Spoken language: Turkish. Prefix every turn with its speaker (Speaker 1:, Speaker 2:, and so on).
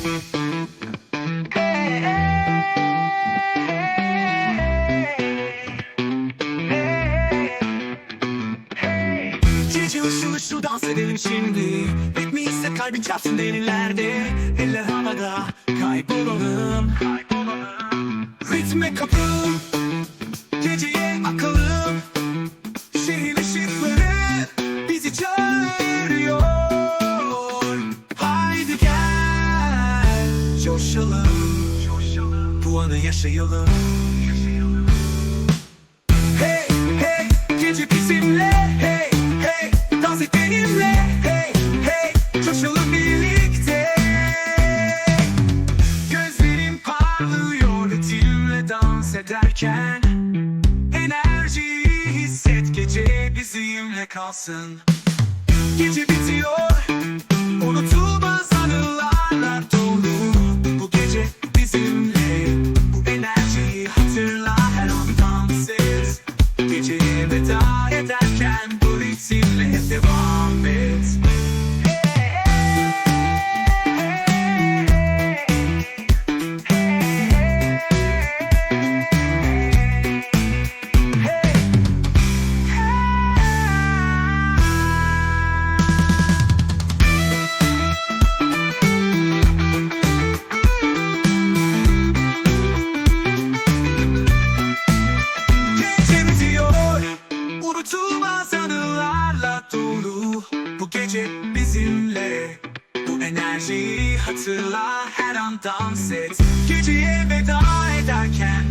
Speaker 1: Gece ışığı şu dans edelim şimdi. Ritmi ise kalbin çarpsın derinlerde. Eller havada kaybolalım. Ritme kapım anı yaşayalım. Hey hey gece bizimle. Hey hey dans et Hey hey coşalım birlikte. Gözlerim parlıyor ritimle dans ederken. Enerjiyi hisset gece bizimle kalsın. Gece bitiyor Bitiyor Unutulmaz anılarla dolu. Bu gece bizimle. Bu enerjiyi hatırla her an dans et. Geceye veda ederken